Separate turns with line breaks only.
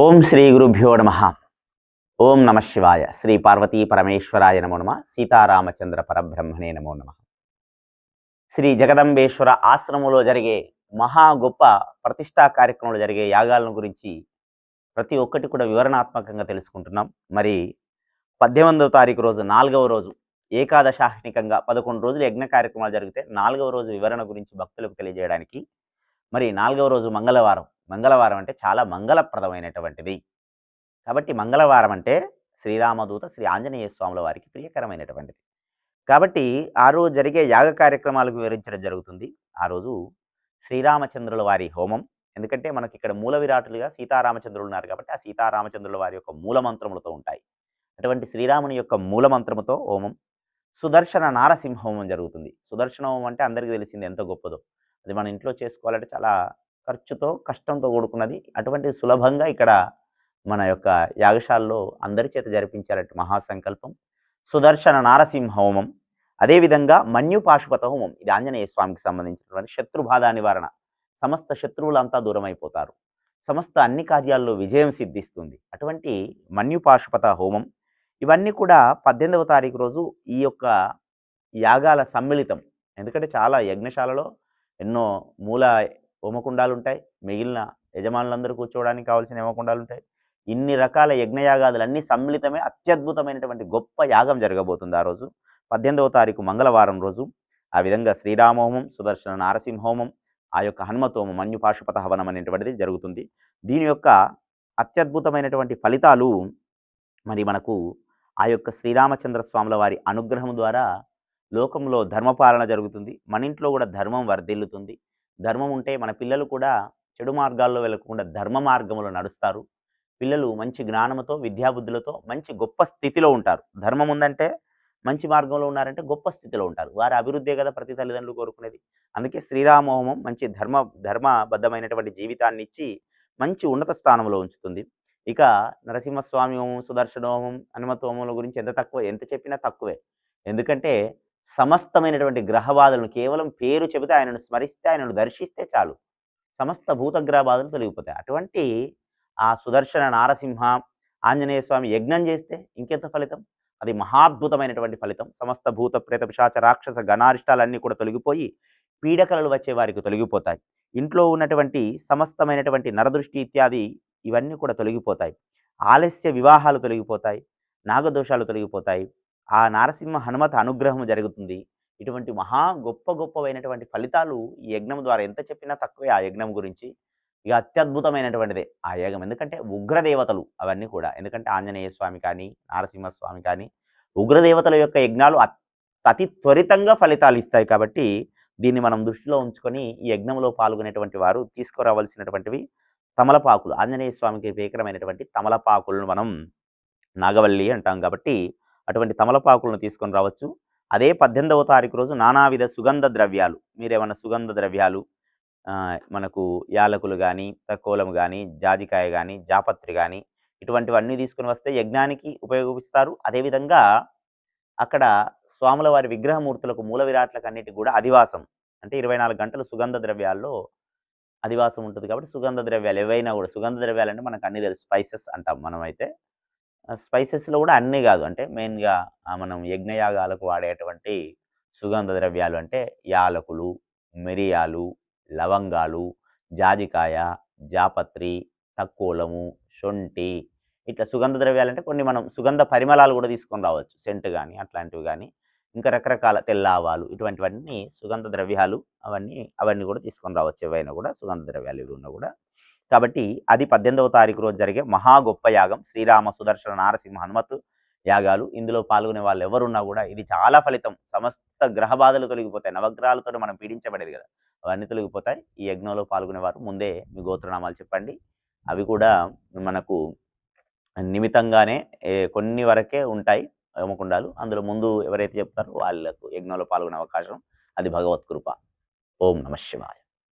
ఓం శ్రీ గురుభ్యో నమ. ఓం నమ శివాయ. శ్రీ పార్వతీ పరమేశ్వరాయ నమో నమ. సీతారామచంద్ర పరబ్రహ్మణే నమో నమ. శ్రీ జగదంబేశ్వర ఆశ్రమంలో జరిగే మహా గొప్ప ప్రతిష్టా కార్యక్రమంలో జరిగే యాగాలను గురించి ప్రతి ఒక్కటి కూడా వివరణాత్మకంగా తెలుసుకుంటున్నాం. మరి పద్దెనిమిదవ తారీఖు రోజు నాలుగవ రోజు ఏకాదశాహ్నికంగా పదకొండు రోజులు యజ్ఞ కార్యక్రమాలు జరిగితే నాలుగవ రోజు వివరణ గురించి భక్తులకు తెలియజేయడానికి మరి నాలుగవ రోజు మంగళవారం. మంగళవారం అంటే చాలా మంగళప్రదమైనటువంటిది. కాబట్టి మంగళవారం అంటే శ్రీరామదూత శ్రీ ఆంజనేయ స్వాముల వారికి ప్రియకరమైనటువంటిది. కాబట్టి ఆ రోజు జరిగే యాగ కార్యక్రమాలకు వివరించడం జరుగుతుంది. ఆ రోజు శ్రీరామచంద్రుల వారి హోమం. ఎందుకంటే మనకి ఇక్కడ మూల విరాటులుగా సీతారామచంద్రులు ఉన్నారు కాబట్టి ఆ సీతారామచంద్రుల వారి యొక్క మూల మంత్రములతో ఉంటాయి. అటువంటి శ్రీరాముని యొక్క మూల మంత్రముతో హోమం. సుదర్శన నారసింహ హోమం జరుగుతుంది. సుదర్శన హోమం అంటే అందరికీ తెలిసింది ఎంత గొప్పదో. అది మన ఇంట్లో చేసుకోవాలంటే చాలా ఖర్చుతో కష్టంతో కూడుకున్నది. అటువంటి సులభంగా ఇక్కడ మన యొక్క యాగశాలలో అందరి చేత జరిపించాలంటే మహాసంకల్పం. సుదర్శన నారసింహ హోమం అదేవిధంగా మన్యు పాశుపత హోమం. ఇది ఆంజనేయ స్వామికి సంబంధించినటువంటి శత్రుబాధ నివారణ. సమస్త శత్రువులంతా దూరం అయిపోతారు సమస్త అన్ని కార్యాల్లో విజయం సిద్ధిస్తుంది. అటువంటి మన్యు పాశుపత హోమం. ఇవన్నీ కూడా పద్దెనిమిదవ తారీఖు రోజు ఈ యొక్క యాగాల సమ్మిళితం. ఎందుకంటే చాలా యజ్ఞశాలలో ఎన్నో మూల హోమకుండాలు ఉంటాయి మిగిలిన యజమానులందరూ కూర్చోవడానికి కావాల్సిన హోమకుండాలు ఉంటాయి ఇన్ని రకాల యజ్ఞయాగాదులు అన్ని సమ్మిళితమే అత్యద్భుతమైనటువంటి గొప్ప యాగం జరగబోతుంది ఆ రోజు. పద్దెనిమిదవ తారీఖు మంగళవారం రోజు. ఆ విధంగా శ్రీరామహోమం సుదర్శన నారసింహోమం ఆ యొక్క హనుమతోమం మన్యు పాశుపత హవనం అనేటువంటిది జరుగుతుంది. దీని యొక్క అత్యద్భుతమైనటువంటి ఫలితాలు మరి మనకు ఆ యొక్క శ్రీరామచంద్ర స్వాముల వారి అనుగ్రహం ద్వారా లోకంలో ధర్మపాలన జరుగుతుంది. మన ఇంట్లో కూడా ధర్మం వర్ధిల్లుతుంది. ధర్మం ఉంటే మన పిల్లలు కూడా చెడు మార్గాల్లో వెళ్ళకుండా ధర్మ మార్గంలో నడుస్తారు. పిల్లలు మంచి జ్ఞానంతో విద్యాబుద్ధులతో మంచి గొప్ప స్థితిలో ఉంటారు. ధర్మం ఉందంటే మంచి మార్గంలో ఉన్నారంటే గొప్ప స్థితిలో ఉంటారు. వారి అభివృద్ధే కదా ప్రతి తల్లిదండ్రులు కోరుకునేది. అందుకే శ్రీరామహోమం మంచి ధర్మ ధర్మబద్ధమైనటువంటి జీవితాన్ని ఇచ్చి మంచి ఉన్నత స్థానంలో ఉంచుతుంది. ఇక నరసింహస్వామి హోమం సుదర్శన హోమం హనుమత హోమముల గురించి ఎంత తక్కువ ఎంత చెప్పినా తక్కువే. ఎందుకంటే సమస్తమైనటువంటి గ్రహబాధలను కేవలం పేరు చెబితే ఆయనను స్మరిస్తే ఆయనను దర్శిస్తే చాలు. సమస్త భూతగ్రహ బాధలు తొలగిపోతాయి. అటువంటి ఆ సుదర్శన నారసింహ ఆంజనేయ స్వామి యజ్ఞం చేస్తే ఇంకెంత ఫలితం? అది మహాద్భుతమైనటువంటి ఫలితం. సమస్త భూత ప్రేత పిశాచ రాక్షస గణారిష్టాలన్నీ కూడా తొలగిపోయి పీడకలలు వచ్చే వారికి తొలగిపోతాయి. ఇంట్లో ఉన్నటువంటి సమస్తమైనటువంటి నరదృష్టి ఇత్యాది ఇవన్నీ కూడా తొలగిపోతాయి. ఆలస్య వివాహాలు తొలగిపోతాయి. నాగదోషాలు తొలగిపోతాయి. ఆ నారసింహ హనుమత అనుగ్రహం జరుగుతుంది. ఇటువంటి మహా గొప్ప గొప్పవైనటువంటి ఫలితాలు ఈ యజ్ఞం ద్వారా ఎంత చెప్పినా తక్కువే ఆ యజ్ఞం గురించి. ఇక అత్యద్భుతమైనటువంటిదే ఆ యాగం ఎందుకంటే ఉగ్రదేవతలు అవన్నీ కూడా. ఎందుకంటే ఆంజనేయ స్వామి కానీ నారసింహస్వామి కానీ ఉగ్రదేవతల యొక్క యజ్ఞాలు అతి త్వరితంగా ఫలితాలు ఇస్తాయి కాబట్టి దీన్ని మనం దృష్టిలో ఉంచుకొని ఈ యజ్ఞంలో పాల్గొనేటువంటి వారు తీసుకురావాల్సినటువంటివి తమలపాకులు. ఆంజనేయ స్వామికి వికరమైనటువంటి తమలపాకులను మనం నాగవల్లి అంటాం కాబట్టి అటువంటి తమలపాకులను తీసుకొని రావచ్చు. అదే పద్దెనిమిదవ తారీఖు రోజు నానావిధ సుగంధ ద్రవ్యాలు. మీరేమన్నా సుగంధ ద్రవ్యాలు మనకు యాలకులు కానీ తక్కువలం కానీ జాజికాయ కానీ జాపత్రి కానీ ఇటువంటివన్నీ తీసుకుని వస్తే యజ్ఞానికి ఉపయోగిస్తారు. అదేవిధంగా అక్కడ స్వాముల వారి విగ్రహమూర్తులకు మూల విరాట్లకు అన్నిటికి కూడా అధివాసం. అంటే ఇరవై నాలుగు గంటలు సుగంధ ద్రవ్యాల్లో అధివాసం ఉంటుంది కాబట్టి సుగంధ ద్రవ్యాలు ఏవైనా కూడా సుగంధ ద్రవ్యాలు అంటే మనకు అన్ని తెలుసు. స్పైసెస్ అంటాం మనమైతే. స్పైసెస్లో కూడా అన్నీ కాదు. అంటే మెయిన్గా మనం యజ్ఞయాగాలకు వాడేటువంటి సుగంధ ద్రవ్యాలు అంటే యాలకులు మిరియాలు లవంగాలు జాజికాయ జాపత్రి తక్కువలము శొంఠి ఇట్లా సుగంధ ద్రవ్యాలు అంటే కొన్ని మనం సుగంధ పరిమళాలు కూడా తీసుకొని రావచ్చు. సెంట్ కానీ అట్లాంటివి కానీ ఇంకా రకరకాల తెల్ల ఆవాలు ఇటువంటివన్నీ సుగంధ ద్రవ్యాలు అవన్నీ అవన్నీ కూడా తీసుకొని రావచ్చు. ఏవైనా కూడా సుగంధ ద్రవ్యాలు ఇవి ఉన్నా కూడా. కాబట్టి అది పద్దెనిమిదవ తారీఖు రోజు జరిగే మహా గొప్ప యాగం శ్రీరామ సుదర్శన నారసింహ హనుమతు యాగాలు. ఇందులో పాల్గొనే వాళ్ళు ఎవరున్నా కూడా ఇది చాలా ఫలితం. సమస్త గ్రహ బాధలు తొలగిపోతాయి. నవగ్రహాలతో మనం పీడించబడేది కదా. అవన్నీ తొలగిపోతాయి. ఈ యజ్ఞంలో పాల్గొనేవారు ముందే మీ గోత్రనామాలు చెప్పండి. అవి కూడా మనకు నిమితంగానే కొన్ని వరకే ఉంటాయి హోమకుండాలు అందులో ముందు ఎవరైతే చెప్తారో వాళ్ళకు యజ్ఞంలో పాల్గొనే అవకాశం. అది భగవత్ కృప. ఓం నమ శివాయ.